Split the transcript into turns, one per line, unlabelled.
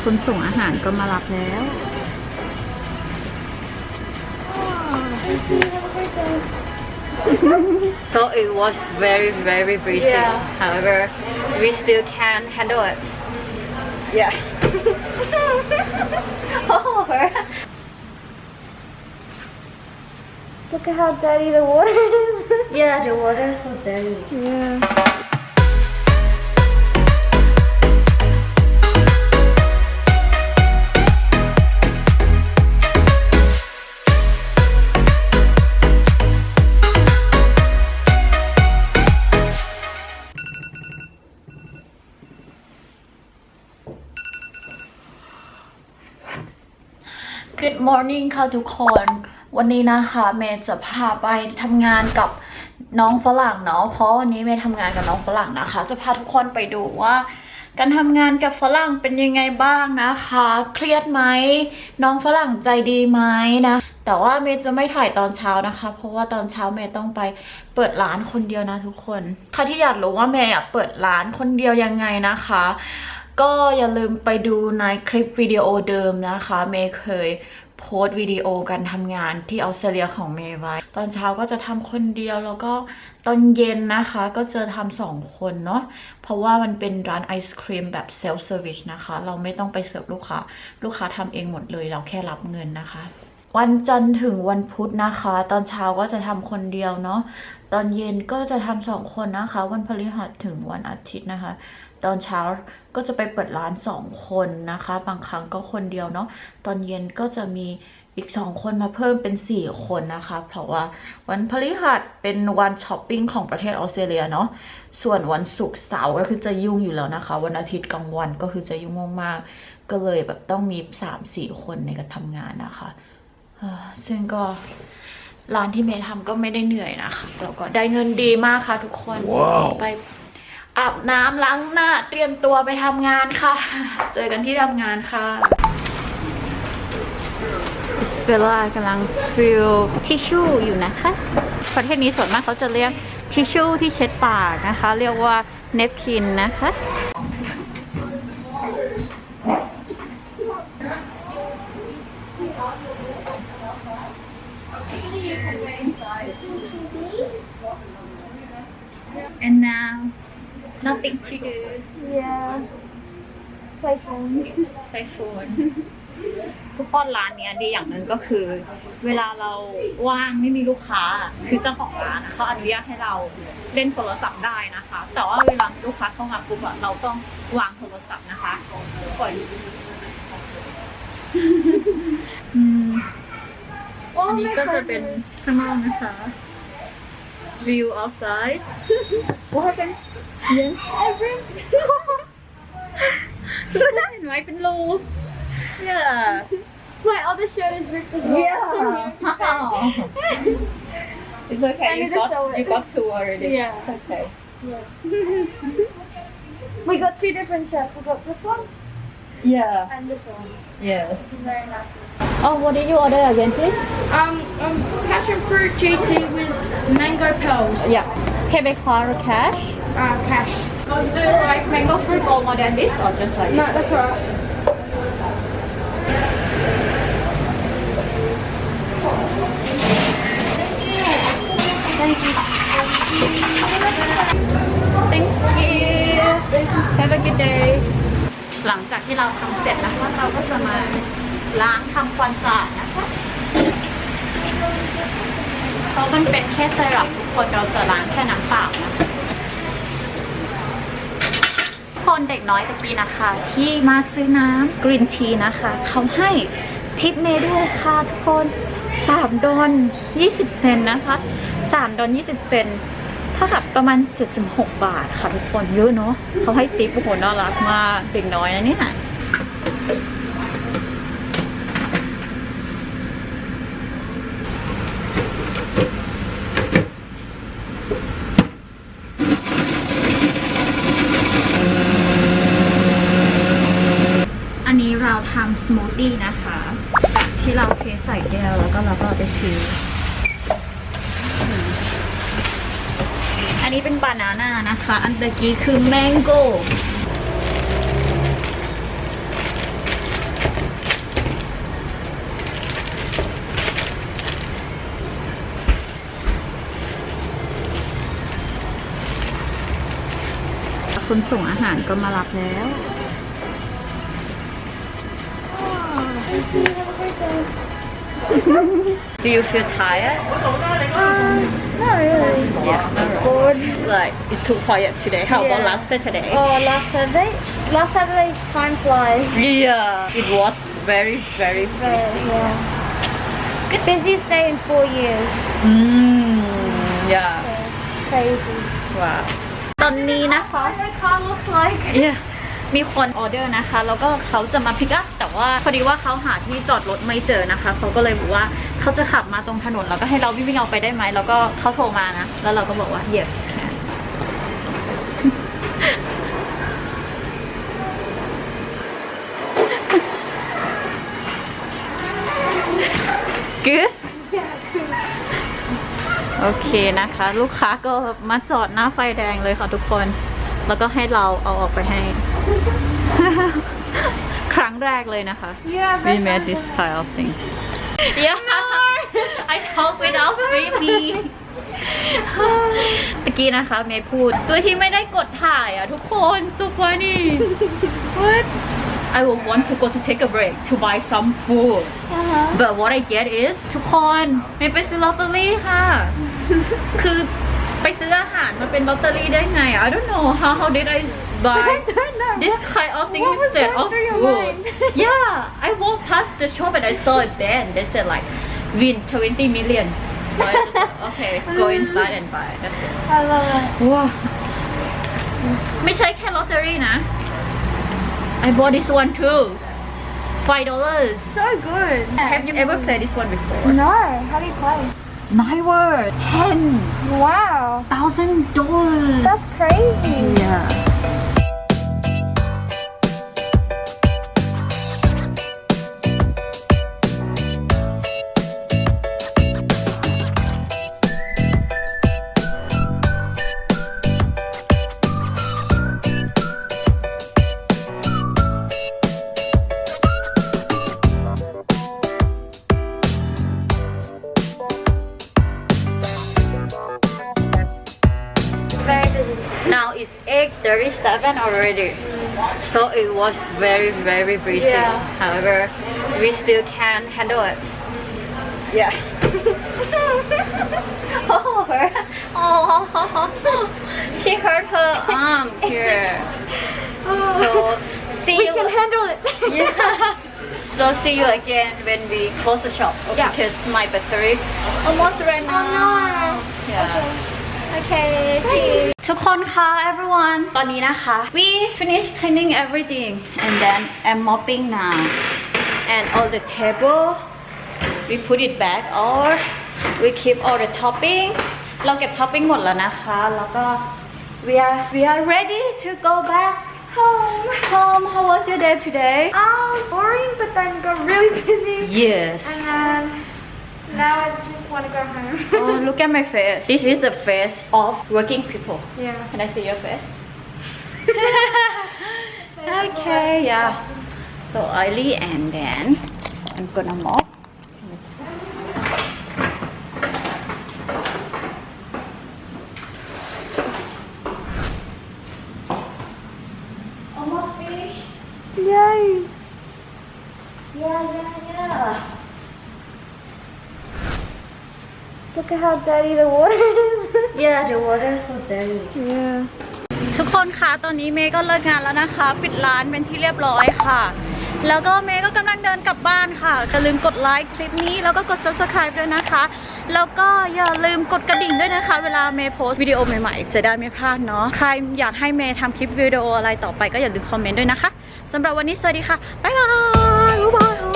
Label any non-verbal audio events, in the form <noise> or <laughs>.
<laughs> คนส่งอาหารก็มารับแล้ว So it was very very busy.
Yeah.
However, we still can handle it. Yeah. <laughs> oh.
Look at how dirty the water is.
Yeah, the water is so dirty.
yeah.
Morning ค่ะทุกคน วันนี้นะคะเมย์จะพาไปทำงานกับน้องฝรั่งเนาะเพราะวันนี้เมย์ทำงานกับน้องฝรั่งนะคะ จะพาทุกคนไปดูว่า การทำงานกับฝรั่งเป็นยังไงบ้างนะคะ เครียดไหมน้องฝรั่งใจดีไหมนะ แต่ว่าเมย์จะไม่ถ่ายตอนเช้านะคะ เพราะว่าตอนเช้าเมย์ต้องไปเปิดร้านคนเดียวนะทุกคนใครที่อยากรู้ว่าเมย์อะเปิดร้านคนเดียวยังไงนะคะก็อย่าลืมไปดูในคลิปวิดีโอเดิมนะคะ เมย์เคย โพสต์วิดีโอการทำงานที่ออสเตรเลียของเมย์ไว้ ตอนเช้าก็จะทำคนเดียวแล้วก็ตอนเย็นนะคะ ก็จะทำสองคนเนาะเพราะว่ามันเป็นร้านไอศครีมแบบเซลฟ์เซอร์วิสนะคะ เราไม่ต้องไปเสิร์ฟลูกค้า ลูกค้าทำเองหมดเลยเราแค่รับเงินนะคะ วันจันทร์ถึงวันพุธนะคะ ตอนเช้าก็จะทำคนเดียวเนาะตอนเย็นก็จะทำสองคนนะคะ วันพฤหัสถึงวันอาทิตย์นะคะ ตอนเช้าก็จะไปเปิดร้านสองคนนะคะ บางครั้งก็คนเดียวเนาะตอนเย็นก็จะมีอีกสองคนมาเพิ่มเป็นสี่คนนะคะ เพราะว่าวันพฤหัสเป็นวันช้อปปิ้งของประเทศออสเตรเลียเนาะส่วนวันศุกร์เสาร์ก็คือจะยุ่งอยู่แล้วนะคะ วันอาทิตย์กลางวันก็คือจะยุ่งมากๆก็เลยแบบต้องมีสามสี่คนในการทำงานนะคะเอ่อซึ่งก็ร้านที่เมย์ทำก็ไม่ได้เหนื่อยนะคะแล้วก็ได้เงินดีมากค่ะทุกคนไป อาบน้ำล้างหน้าเตรียมตัวไปทำงานค่ะ เจอกันที่ทำงานค่ะ
อิสเบลล่ากำลังฟิลทิชชู่อยู่นะคะ ประเทศนี้ส่วนมากเขาจะเรียกทิชชู่ที่เช็ดปากนะคะ เรียกว่าเนปคินนะคะ and now nothing to do
Yeah. Play phone.
ไปโฟนทุกคนร้านเนี้ยดีอย่างหนึ่งก็คือ เวลาเราว่างไม่มีลูกค้า คือเจ้าของร้านอะเขาอนุญาตให้เราเล่นโทรศัพท์ได้นะคะ แต่ว่าเวลาลูกค้าเข้ามาปุ๊บอะเราต้องวางโทรศัพท์นะคะปล่อยอืมอันนี้ก็จะเป็นข้างนอกนะคะ view outside
What happened?
Yeah. Everyone. I've been lost. <laughs> Yeah.
My other shirt is ripped as well. Yeah.
It's okay. You got, you got two already.
Yeah.
It's okay. Yeah. <laughs>
we got two different shirts. We got this one.
Yeah.
And this one.
Yes.
Very nice.
Oh, what did you order again, please?
Um, um passion fruit GT with mango pearls.
Yeah. Pay by card or cash?
Uh, cash.
Do you like mango fruit or more than this, or just like
No, that's alright.
Thank you. Thank you. Have a good day. หลังจากที่เราทำเสร็จนะคะเราก็จะมาล้างทำความสะอาดนะคะเพ ราะมันเป็นแค่ไซรัปทุกคนเราจะล้างแค่น้ำเปล่านะคนเด็กน้อยตะกี้นะคะ ที่มาซื้อน้ำกรีนทีนะคะเขาให้ทิปเมด้วยค่ะทุกคน3ดอล20 เซนนะคะ3ดอล20 เซนเท่ากับประมาณ 76 บาทค่ะทุกคนเยอะเนาะเขาให้ทิปโอ้โหน่ารักมากเด็กน้อยนะเนี่ย นนี้เป็นบานาน่านะคะ อันตะกี้คือแมงโก้คนส่งอาหารก็มารับแล้ว Do you feel tired?
Not really.
Yeah.
Bored.
It's like it's too quiet today. How about
Yeah.
last Saturday?
Oh, last Saturday? Last Saturday, time flies.
Yeah, it was very very busy.
yeah. Good busiest day in four years.
Mm, yeah.
Crazy.
Wow. ตอนนี้นะคะ
my car looks like.
yeah. มีคนออเดอร์นะคะ แล้วก็เขาจะมาพิกอัพแต่ว่าพอดีว่าเขาหาที่จอดรถไม่เจอนะคะ เขาก็เลยบอกว่าเขาจะขับมาตรงถนน แล้วก็ให้เราวิ่งเอาไปได้ไหม แล้วก็เขาโทรมานะ แล้วเราก็บอกว่า yes can good โอเคนะคะ ลูกค้าก็มาจอดหน้าไฟแดงเลยค่ะทุกคน แล้วก็ให้เราเอาออกไปให้ ครั้งแรกเลยนะคะ
Yeah,
we made this kind of thing yeah I talk without baby ตะกี้นะคะเมย์พูดโดยที่ไม่ได้กดถ่ายอะทุกคน so funny what I will want to go to take a break to buy some food
Uh-huh.
but what I get is ทุกคนเมย์ไปซื้อลอตเตอรี่ค่ะ คือไป ซื้ออาหารมาเป็นลอตเตอรี่ได้ไง I don't know how how did I buy
I <laughs> don't know.
this kind of thing
What was
instead
going
of
through your
food
mind? <laughs>
yeah I walked past the shop and I saw it then they said like win 20 million so I just like, okay <laughs> go inside and buy that's it
I love it.
ว้าไม่ใช่แค่ลอตเตอรี่นะ I bought this one too five dollars
So good.
have you ever played this one before
No. How do you play?
Nine word ten
Wow.
thousand dollars
That's crazy.
yeah 8.37 already. So it was very, very busy.
Yeah.
However, we still can handle it. Yeah. <laughs> oh, her. Oh, <laughs> she hurt her arm <laughs> here. So, oh. see
we
you.
can handle it.
yeah. So see you again when we close the shop. Okay,
Yeah.
Because my battery almost ran
Oh, no.
out. Yeah.
Okay. See you.
ทุกคนคะ everyone ตอนนี้นะคะ we finish cleaning everything and then I'm mopping now and all the table we put it back or we keep all the topping เราเก็บ topping หมดแล้วนะคะ แล้วก็ we are we are ready to go back home home how was your day today
Um, boring, but then got really busy.
yes
And then now I just want to go home. <laughs>
oh look at my face this is the face of working people
yeah.
Can I see your face? <laughs> okay, yeah. So oily and then I'm gonna mop.
Look at how dirty the water is.
Yeah, the water is so dirty.
yeah.
ทุกคนคะตอนนี้เมย์ก็เลิกงานแล้วนะคะ ปิดร้านเป็นที่เรียบร้อยค่ะ แล้วก็เมย์ก็กำลังเดินกลับบ้านค่ะอย่าลืมกดไลค์คลิปนี้แล้วก็กด subscribe ด้วยนะคะ แล้วก็อย่าลืมกดกระดิ่งด้วยนะคะ เวลาเมย์โพสต์วิดีโอใหม่ๆจะได้ไม่พลาดเนาะใครอยากให้เมย์ทำคลิปวิดีโออะไรต่อไปก็อย่าลืมคอมเมนต์ด้วยนะคะสำหรับวันนี้สวัสดีค่ะบ๊ายบาย